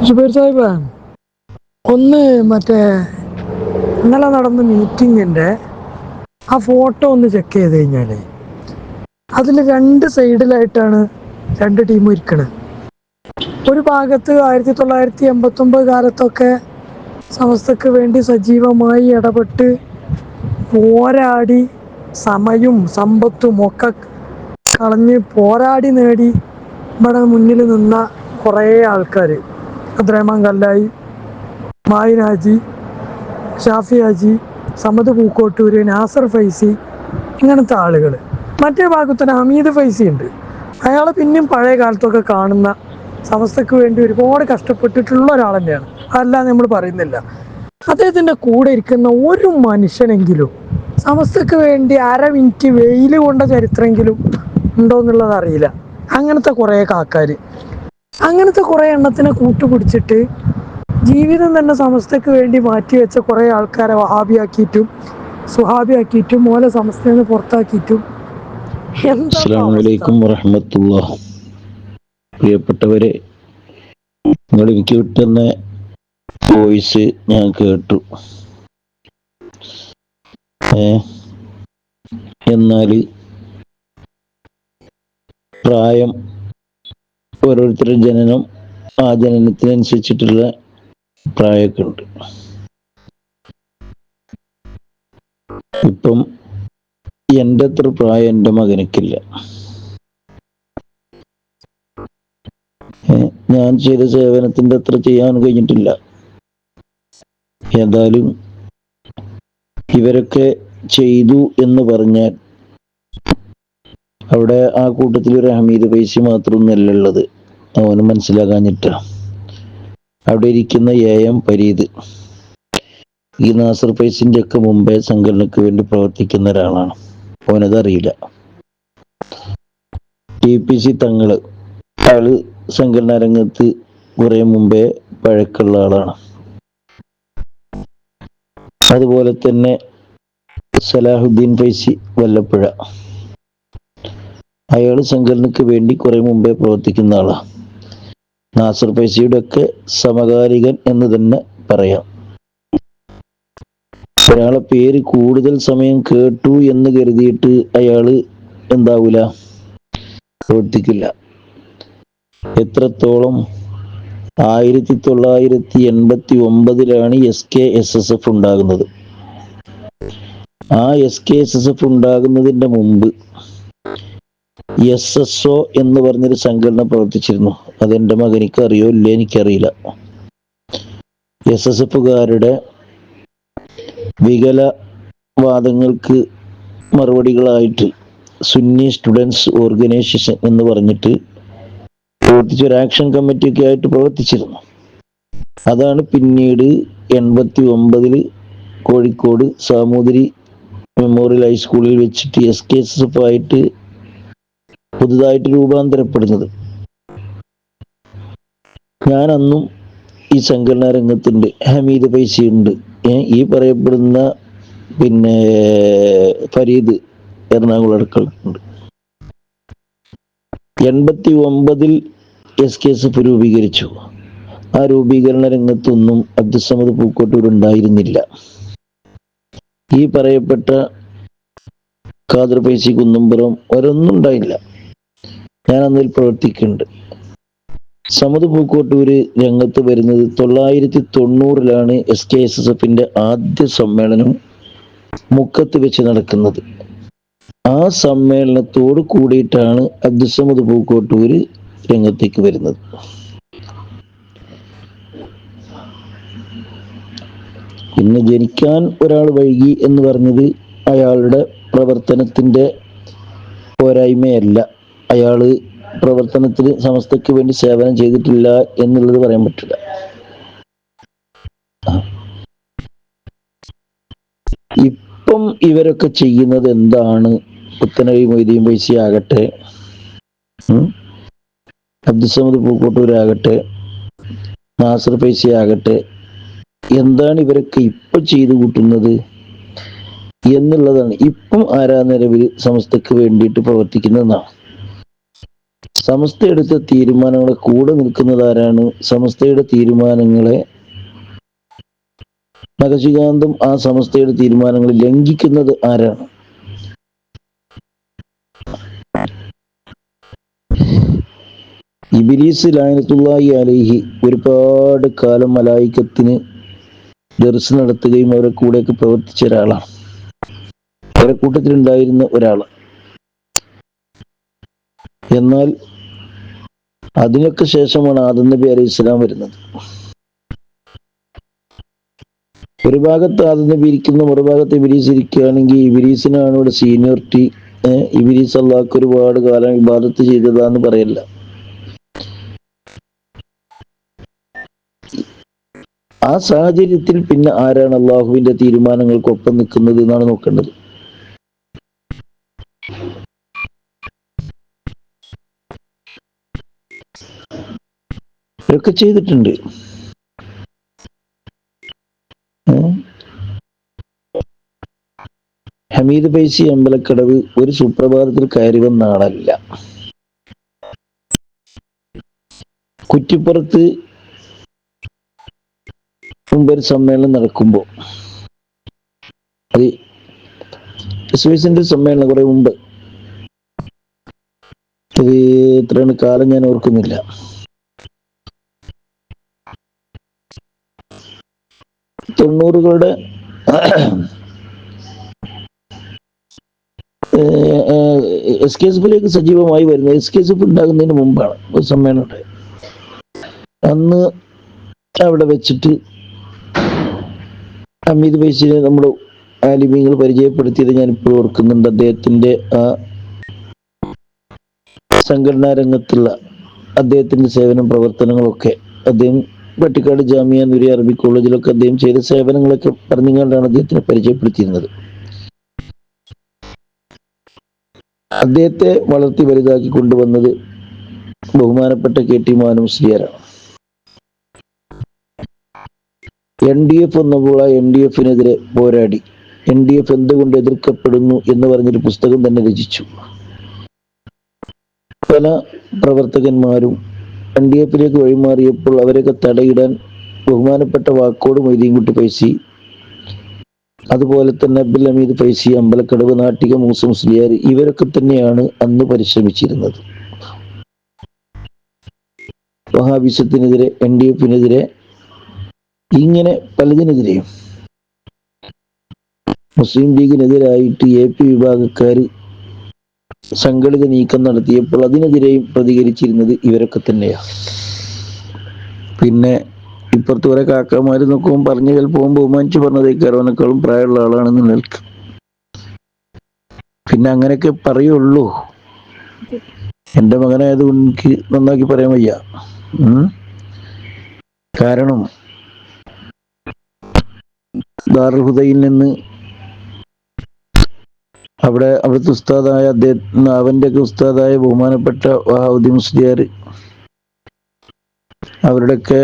സുബൈർ സാഹിബ് ഒന്ന് മറ്റേ ഇന്നലെ നടന്ന മീറ്റിങ്ങിന്റെ ആ ഫോട്ടോ ഒന്ന് ചെക്ക് ചെയ്ത് കഴിഞ്ഞാൽ അതിൽ രണ്ട് സൈഡിലായിട്ടാണ് രണ്ട് ടീമും ഇരിക്കണത് ഒരു ഭാഗത്ത് ആയിരത്തി തൊള്ളായിരത്തി എൺപത്തൊമ്പത് കാലത്തൊക്കെ സമസ്തക്ക് വേണ്ടി സജീവമായി ഇടപെട്ട് പോരാടി സമയവും സമ്പത്തും ഒക്കെ കളഞ്ഞ് പോരാടി നേടി ഇവിടെ മുന്നിൽ നിന്ന കുറേ ആൾക്കാർ അബ്ദുറഹ്മാൻ കല്ലായി മായിൻ ഹാജി ഷാഫി ഹാജി സമദ് പൂക്കോട്ടൂര് നാസർ ഫൈസി ഇങ്ങനത്തെ ആളുകൾ മറ്റേ ഭാഗത്തിന് ഹമീദ് ഫൈസി ഉണ്ട്. അയാൾ പിന്നെയും പഴയ കാലത്തൊക്കെ കാണുന്ന സമസ്തക്ക് വേണ്ടി ഒരുപാട് കഷ്ടപ്പെട്ടിട്ടുള്ള ഒരാൾ തന്നെയാണ് അതല്ലാതെ നമ്മൾ പറയുന്നില്ല. അദ്ദേഹത്തിന്റെ കൂടെ ഇരിക്കുന്ന ഒരു മനുഷ്യനെങ്കിലും സമസ്തക്ക് വേണ്ടി അര മിനിറ്റ് വെയിൽ കൊണ്ട ചരിത്രമെങ്കിലും ഉണ്ടോ എന്നുള്ളത് അറിയില്ല. അങ്ങനത്തെ കുറേ കാക്കാർ അങ്ങനത്തെ കുറേ എണ്ണത്തിനെ കൂട്ടുപിടിച്ചിട്ട് ജീവിതം തന്നെ സമസ്തക്ക് വേണ്ടി മാറ്റിവെച്ച കുറേ ആൾക്കാരെ വഹാബിയാക്കിയിട്ടും സുഹാബിയാക്കിയിട്ടും ഓലെ സമസ്തയിൽ നിന്ന് പുറത്താക്കിയിട്ടും. വറഹമത്തുള്ള. പ്രിയപ്പെട്ടവരെ നിങ്ങൾ എനിക്ക് വിട്ടുന്ന വോയിസ് ഞാൻ കേട്ടു. എന്നാൽ എന്നാൽ പ്രായം ഓരോരുത്തരുടെ ജനനം ആ ജനനത്തിനനുസരിച്ചിട്ടുള്ള പ്രായമൊക്കെ ഉണ്ട് ഇപ്പം എന്റെ അത്ര പ്രായം എന്റെ മകനക്കില്ല. ഞാൻ ചെയ്ത സേവനത്തിന്റെ അത്ര ചെയ്യാൻ കഴിഞ്ഞിട്ടില്ല. ഏതായാലും ഇവരൊക്കെ ചെയ്തു എന്ന് പറഞ്ഞാൽ അവിടെ ആ കൂട്ടത്തിൽ ഒരു ഹമീദ് പൈസി മാത്രമൊന്നുമല്ല ഉള്ളത്. അവന് മനസ്സിലാകാഞ്ഞിട്ട. അവിടെ ഇരിക്കുന്ന എ എം പരീത് ഈ നാസർ പൈസിന്റെ ഒക്കെ മുമ്പേ സംഘടനയ്ക്ക് വേണ്ടി പ്രവർത്തിക്കുന്ന ഒരാളാണ്. അവനതറിയില്ല. ടി പി സി തങ്ങൾ. അയാൾ സംഘടനാ രംഗത്ത് കുറെ മുമ്പേ പഴക്കമുള്ള ആളാണ്. അതുപോലെ തന്നെ സലാഹുദ്ദീൻ ഫൈസി വല്ലപ്പുഴ. അയാൾ സംഘടനയ്ക്ക് വേണ്ടി കുറെ മുമ്പേ പ്രവർത്തിക്കുന്ന ആളാണ് നാസർ പൈസയുടെ ഒക്കെ സമകാലികൻ എന്ന് തന്നെ പറയാം. ഒരാളെ പേര് കൂടുതൽ സമയം കേട്ടു എന്ന് കരുതിയിട്ട് അയാൾ എന്താവൂല? പ്രവർത്തിക്കില്ല. എത്രത്തോളം? ആയിരത്തി തൊള്ളായിരത്തി എൺപത്തി ഒമ്പതിലാണ് S K S S F ഉണ്ടാകുന്നത്. ആ S K S S F ഉണ്ടാകുന്നതിന്റെ മുമ്പ് എസ് എസ് ഒ എന്ന് പറഞ്ഞൊരു സംഘടന പ്രവർത്തിച്ചിരുന്നു. അതെന്റെ മകനിക്ക് അറിയോ ഇല്ല എനിക്കറിയില്ല. എസ് എസ് എഫുകാരുടെ വികലവാദങ്ങൾക്ക് മറുപടികളായിട്ട് സുന്നി സ്റ്റുഡൻസ് ഓർഗനൈസേഷൻ എന്ന് പറഞ്ഞിട്ട് പ്രവർത്തിച്ച ഒരു ആക്ഷൻ കമ്മിറ്റിയൊക്കെ ആയിട്ട് പ്രവർത്തിച്ചിരുന്നു. അതാണ് പിന്നീട് എൺപത്തി ഒമ്പതിൽ കോഴിക്കോട് സാമൂതിരി മെമ്മോറിയൽ ഹൈസ്കൂളിൽ വെച്ചിട്ട് എസ് കെ എസ് എഫ് ആയിട്ട് പുതുതായിട്ട് രൂപാന്തരപ്പെടുന്നത്. ഞാൻ അന്നും ഈ സംഘടനാ രംഗത്തുണ്ട് ഹമീദ് പൈസയുണ്ട് ഈ പറയപ്പെടുന്ന പിന്നെ ഫരീദ് എറണാകുളം അടുക്കളുണ്ട് എൺപത്തി ഒമ്പതിൽ എസ് കെ എസ് എഫ് രൂപീകരിച്ചു. ആ രൂപീകരണ രംഗത്തൊന്നും അബ്ദുസമദ് പൂക്കോട്ടൂർ ഉണ്ടായിരുന്നില്ല. ഈ പറയപ്പെട്ട ഖാദർ പൈസി കുന്നുംപുറം ഒരൊന്നും ഉണ്ടായില്ല. ഞാൻ അന്നിൽ പ്രവർത്തിക്കുന്നുണ്ട്. സമത് പൂക്കോട്ടൂര് രംഗത്ത് വരുന്നത് തൊള്ളായിരത്തി തൊണ്ണൂറിലാണ് എസ് കെ എസ് എസ് എഫിന്റെ ആദ്യ സമ്മേളനം മുക്കത്ത് വെച്ച് നടക്കുന്നത്. ആ സമ്മേളനത്തോട് കൂടിയിട്ടാണ് അബ്ദുസമദ് പൂക്കോട്ടൂര് രംഗത്തേക്ക് വരുന്നത്. ഇന്ന് ജനിക്കാൻ ഒരാൾ വൈകി എന്ന് പറഞ്ഞത് അയാളുടെ പ്രവർത്തനത്തിന്റെ പോരായ്മയല്ല. അയാൾ പ്രവർത്തനത്തിൽ സമസ്തയ്ക്ക് വേണ്ടി സേവനം ചെയ്തിട്ടില്ല എന്നുള്ളത് പറയാൻ പറ്റില്ല. ഇപ്പം ഇവരൊക്കെ ചെയ്യുന്നത് എന്താണ്? പുത്തനഴി മൊയ്തീൻ പൈസ ആകട്ടെ അബ്ദുസമദ് പൂക്കോട്ടൂരാകട്ടെ. നാസർ പൈസ ആകട്ടെ എന്താണ് ഇവരൊക്കെ ഇപ്പൊ ചെയ്തു കൂട്ടുന്നത് എന്നുള്ളതാണ്. ഇപ്പം ആരാ നിലവിൽ സമസ്തക്ക് വേണ്ടിയിട്ട് പ്രവർത്തിക്കുന്നതെന്നാണ്. സമസ്ത എടുത്ത തീരുമാനങ്ങളെ കൂടെ നിൽക്കുന്നത് ആരാണ്? സമസ്തയുടെ തീരുമാനങ്ങളെ നഖശികാന്തം ആ സമസ്തയുടെ തീരുമാനങ്ങൾ ലംഘിക്കുന്നത് ആരാണ്? ഇബിലീസ് ലായനത്തുള്ളി അലേഹി ഒരുപാട് കാലം മലായിക്കത്തിന് ദർസ് നടത്തുകയും അവരെ കൂടെയൊക്കെ പ്രവർത്തിച്ച ഒരാളാണ്. അവരെ കൂട്ടത്തിലുണ്ടായിരുന്ന ഒരാൾ എന്നാൽ അതിനൊക്കെ ശേഷമാണ് ആദം നബി അലൈഹി ഇസ്ലാം വരുന്നത്. ഒരു ഭാഗത്ത് ആദം നബി ഇരിക്കുന്ന മറുഭാഗത്ത് ഇബിലീസ് ഇരിക്കുകയാണെങ്കിൽ ഇബിലീസിനാണ് ഇവിടെ സീനിയോറിറ്റി ഇബിലീസ് അള്ളാഹ്ക്ക് ഒരുപാട് കാലം ഇബാദത്ത് ചെയ്തതാന്ന് പറയല്ല. ആ സാഹചര്യത്തിൽ പിന്നെ ആരാണ് അള്ളാഹുവിന്റെ തീരുമാനങ്ങൾക്കൊപ്പം നിൽക്കുന്നത് എന്നാണ് നോക്കേണ്ടത്. ഇതൊക്കെ ചെയ്തിട്ടുണ്ട്. ഹമീദ് പൈസി അമ്പലക്കടവ് ഒരു സുപ്രഭാതത്തിൽ കയറി വന്ന ആളല്ല. കുറ്റിപ്പുറത്ത് മുമ്പൊരു സമ്മേളനം നടക്കുമ്പോൾ അത് എസ് സമ്മേളനം കുറെ മുമ്പ്. ഇത് എത്രയാണ് കാലം ഞാൻ ഓർക്കുന്നില്ല. തൊണ്ണൂറുകളുടെ എസ് കെ എസ് എഫിലേക്ക് സജീവമായി വരുന്നത്. എസ് കെ എസ് എഫ് ഉണ്ടാകുന്നതിന് മുമ്പാണ് ഒരു സമ്മേളനം അന്ന് അവിടെ വെച്ചിട്ട് അമീത് ബൈസിനെ നമ്മുടെ ആലിമീങ്ങൾ പരിചയപ്പെടുത്തിയത് ഞാൻ ഇപ്പോഴും ഓർക്കുന്നുണ്ട്. അദ്ദേഹത്തിന്റെ ആ സംഘടനാ രംഗത്തുള്ള അദ്ദേഹത്തിന്റെ സേവനം പ്രവർത്തനങ്ങളൊക്കെ അദ്ദേഹം പട്ടിക്കാട് ജാമിയ നുരി അറബി കോളേജിലൊക്കെ അദ്ദേഹം ചെയ്ത സേവനങ്ങളൊക്കെ പറഞ്ഞുകൊണ്ടാണ് അദ്ദേഹത്തിനെ പരിചയപ്പെടുത്തിയിരുന്നത്. അദ്ദേഹത്തെ വളർത്തി വലുതാക്കി കൊണ്ടുവന്നത് ബഹുമാനപ്പെട്ട കെ ടി മാനം ശ്രീയരാണ് എൻ ഡി എഫ് എന്നപ്പോൾ ആ എൻ ഡി എഫിനെതിരെ പോരാടി. എൻ ഡി എഫ് എന്തുകൊണ്ട് എതിർക്കപ്പെടുന്നു എന്ന് പറഞ്ഞൊരു പുസ്തകം തന്നെ രചിച്ചു. പല പ്രവർത്തകന്മാരും എൻ ഡി എഫിലേക്ക് വഴിമാറിയപ്പോൾ അവരൊക്കെ തടയിടാൻ ബഹുമാനപ്പെട്ട വാക്കോട് മൊയ്തീൻകുട്ടി പൈസി. അതുപോലെ തന്നെ അബ്ദുൽ ഹമീദ് പൈസി അമ്പലക്കടവ് നാട്ടിക മൂസ മുസ്ലിയാർ ഇവരൊക്കെ തന്നെയാണ് അന്ന് പരിശ്രമിച്ചിരുന്നത്. വഹാബിസത്തിനെതിരെ എൻ ഡി എഫിനെതിരെ ഇങ്ങനെ പലതിനെതിരെയും. മുസ്ലിം ലീഗിനെതിരായിട്ട് എ പി വിഭാഗക്കാർ സംഘടിത നീക്കം നടത്തിയപ്പോൾ അതിനെതിരെയും പ്രതികരിച്ചിരുന്നത് ഇവരൊക്കെ തന്നെയാണ്. പിന്നെ ഇപ്പുറത്ത് കുറെ കാക്കമാര് നോക്കുമ്പോൾ പറഞ്ഞ് ചിലപ്പോൾ ബഹുമാനിച്ച് പറഞ്ഞത് കരവനേക്കാളും പ്രായമുള്ള ആളാണെന്ന് നിൽക്കും. പിന്നെ അങ്ങനെയൊക്കെ പറയുള്ളൂ. എന്റെ മകനായതുകൊണ്ട് എനിക്ക് നന്നാക്കി പറയാൻ വയ്യ. കാരണം ദാറുഹുദയിൽ നിന്ന് അവിടെ അവിടുത്തെ ഉസ്താദായ അദ്ദേഹം അവന്റെയൊക്കെ ഉസ്താദായ ബഹുമാനപ്പെട്ട വഹാവുദ്ദീൻ മുസ്ലിയാർ അവരുടെയൊക്കെ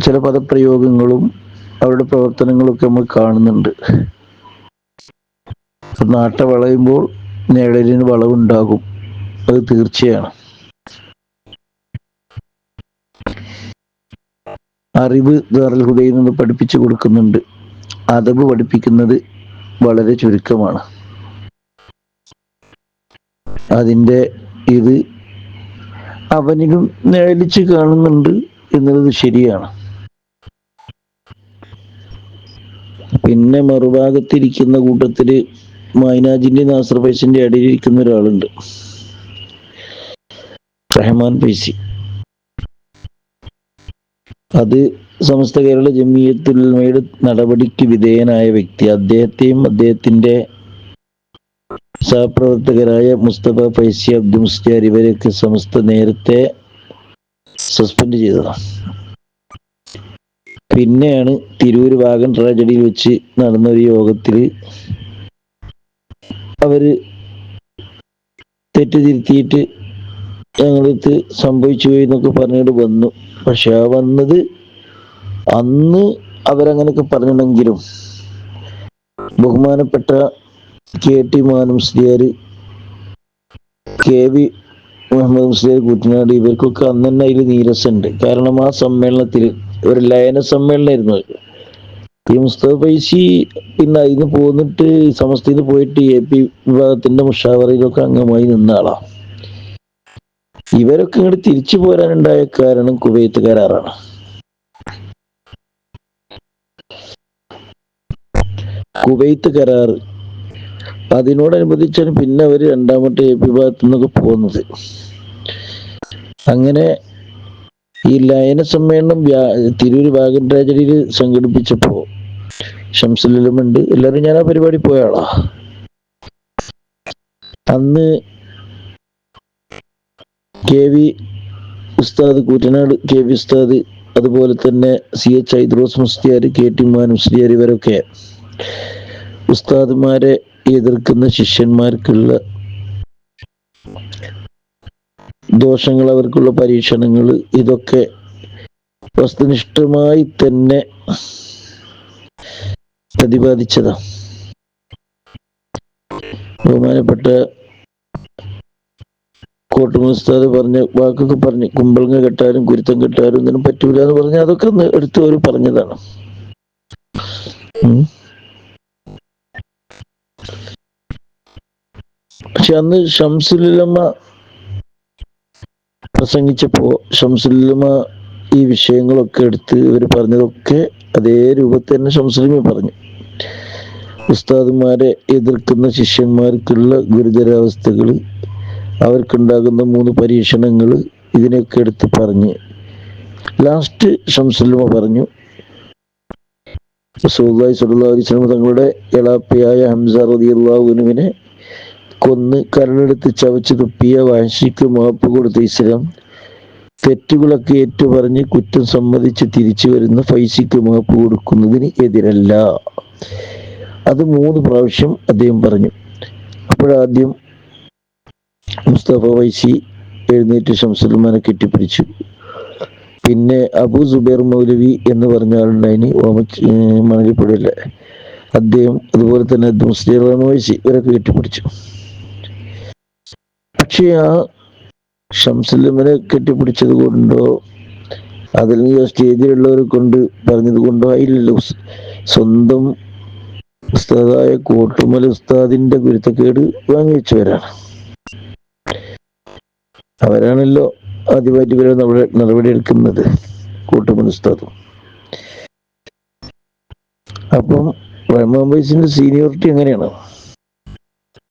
ചില പദപ്രയോഗങ്ങളും അവരുടെ പ്രവർത്തനങ്ങളൊക്കെ നമ്മൾ കാണുന്നുണ്ട്. നാട്ട വളയുമ്പോൾ നിഴലിന് വളവുണ്ടാകും. അത് തീർച്ചയാണ്. അറിവ് ദാറുൽ ഹുദയിൽ നിന്ന് പഠിപ്പിച്ചു കൊടുക്കുന്നുണ്ട്. അതവ് പഠിപ്പിക്കുന്നത് വളരെ ചുരുക്കമാണ്. അതിന്റെ ഇത് അവനിലും നിഴലിച്ച് കാണുന്നുണ്ട് എന്നുള്ളത് ശരിയാണ്. പിന്നെ മറുഭാഗത്തിരിക്കുന്ന കൂട്ടത്തിൽ മൈനാജിന്റെ നാസർ പൈസന്റെ അടിയിലിരിക്കുന്ന ഒരാളുണ്ട്. റഹ്മാൻ പൈസി അത് സമസ്ത കേരള ജമിയത്തുൽമയുടെ നടപടിക്ക് വിധേയനായ വ്യക്തി. അദ്ദേഹത്തെയും അദ്ദേഹത്തിന്റെ സഹപ്രവർത്തകരായ മുസ്തഫ ഫൈസി അബ്ദുൽ മുസ്തിയാർ ഇവരെയൊക്കെ സമസ്ത നേരത്തെ സസ്പെൻഡ് ചെയ്തതാണ്. പിന്നെയാണ് തിരൂര് വാഗൻ ട്രാജഡിയിൽ വെച്ച് നടന്ന ഒരു യോഗത്തിൽ അവർ തെറ്റുതിരുത്തിയിട്ട് ഞങ്ങളടുത്ത് സംഭവിച്ചു പോയി എന്നൊക്കെ പറഞ്ഞിട്ട് വന്നു. പക്ഷെ ആ വന്നത് അന്ന് അവരങ്ങനെയൊക്കെ പറഞ്ഞിട്ടുണ്ടെങ്കിലും ബഹുമാനപ്പെട്ട K T Manam Musliyar K V Muhammad Musliyar Kuttanad ഇവർക്കൊക്കെ അന്ന് തന്നെ അതിൽ നീരസുണ്ട്. കാരണം ആ സമ്മേളനത്തിൽ ഒരു ലയന സമ്മേളനമായിരുന്നു. ഈ മുസ്തഫ പൈസി പിന്നെ അതിന് പോന്നിട്ട് സമസ്തയിൽ പോയിട്ട് എ പി വിഭാഗത്തിന്റെ മുഷാവറയിലൊക്കെ അംഗമായി നിന്ന ആളാ. ഇവരൊക്കെ ഇങ്ങോട്ട് തിരിച്ചു പോരാനുണ്ടായ കാരണം കുവൈത്ത് കരാറാണ് കുവൈത്ത് കരാർ അതിനോടനുബന്ധിച്ചാണ് പിന്നെ അവർ രണ്ടാമത്തെ എ പി ഭാഗത്തു നിന്നൊക്കെ പോകുന്നത്. അങ്ങനെ ഈ ലയന സമ്മേളനം തിരൂര് തിരൂർ വാഗൻ ട്രാജഡിയിൽ സംഘടിപ്പിച്ചപ്പോ ഉണ്ട് എല്ലാവരും ഞാൻ ആ പരിപാടി പോയ ആളാ. അന്ന് കെ വി ഉസ്താദ് കൂറ്റനാട് കെ വി ഉസ്താദ് അതുപോലെ തന്നെ C H Aidros Musliyar K T Man Musliyar ഇവരൊക്കെ ഉസ്താദുമാരെ എതിർക്കുന്ന ശിഷ്യന്മാർക്കുള്ള ദോഷങ്ങൾ അവർക്കുള്ള പരീക്ഷണങ്ങൾ ഇതൊക്കെ വസ്തുനിഷ്ഠമായി തന്നെ പ്രതിപാദിച്ചതാ. ബഹുമാനപ്പെട്ട കോട്ടുമുസ്താദ് പറഞ്ഞ വാക്കൊക്കെ പറഞ്ഞ് കുമ്പളങ്ങ കെട്ടാനും കുരുത്തം കെട്ടാനും ഒന്നിനും പറ്റൂല എന്ന് പറഞ്ഞ അതൊക്കെ എടുത്ത് അവർ പറഞ്ഞതാണ്. പക്ഷെ അന്ന് ഷംസുലുലമ പ്രസംഗിച്ചപ്പോ ഷംസുലുലമ ഈ വിഷയങ്ങളൊക്കെ എടുത്ത് ഇവർ പറഞ്ഞതൊക്കെ അതേ രൂപത്തിൽ തന്നെ ഷംസുലുമ പറഞ്ഞു. ഉസ്താദുമാരെ എതിർക്കുന്ന ശിഷ്യന്മാർക്കുള്ള ഗുരുതരാവസ്ഥകൾ അവർക്കുണ്ടാകുന്ന മൂന്ന് പരീക്ഷണങ്ങൾ ഇതിനൊക്കെ എടുത്ത് പറഞ്ഞ് ലാസ്റ്റ് ഷംസുലുമ പറഞ്ഞു അലൈഹി വസല്ലം തങ്ങളുടെ എളാപ്പയായ ഹംസ റളിയല്ലാഹുവിനെ കൊന്ന് കരണെടുത്ത് ചവച്ച് തുപ്പിയ വാശിക്ക് മാപ്പ് കൊടുത്ത ഇസ്ലാം തെറ്റുകളൊക്കെ ഏറ്റുപറഞ്ഞ് കുറ്റം സമ്മതിച്ച് തിരിച്ചു വരുന്ന ഫൈസിക്ക് മാപ്പ് കൊടുക്കുന്നതിന് എതിരല്ല. അത് മൂന്ന് പ്രാവശ്യം അദ്ദേഹം പറഞ്ഞു. അപ്പോഴാദ്യം മുസ്തഫ വൈസി എഴുന്നേറ്റ് ഷംസുൽമാനെ കെട്ടിപ്പിടിച്ചു. പിന്നെ അബു സുബൈർ മൗലവി എന്ന് പറഞ്ഞ ആളുണ്ടായിന്. ഓമ മണലിപ്പുഴയിലെ അദ്ദേഹം അതുപോലെ തന്നെ മുസ്ലിം വൈസി ഇവരൊക്കെ കെട്ടിപ്പിടിച്ചു. പക്ഷേ ആ ഷംസുല്ലമനെ കെട്ടിപ്പിടിച്ചത് കൊണ്ടോ? അതിൽ സ്റ്റേജിലുള്ളവരെ കൊണ്ട് പറഞ്ഞത് കൊണ്ടോ ആയില്ലല്ലോ. സ്വന്തം ഉസ്താദായ കോട്ടുമല ഉസ്താദിന്റെ ഗുരുത്തക്കേട് വാങ്ങിവെച്ചവരാണ്. അവരാണല്ലോ ആദ്യമായിട്ട് ഇവരെ നടപടി എടുക്കുന്നത് കൂട്ടുമൽ ഉസ്താദും. അപ്പം റഹ്മാൻ ബൈസിന്റെ സീനിയോറിറ്റി എങ്ങനെയാണ്?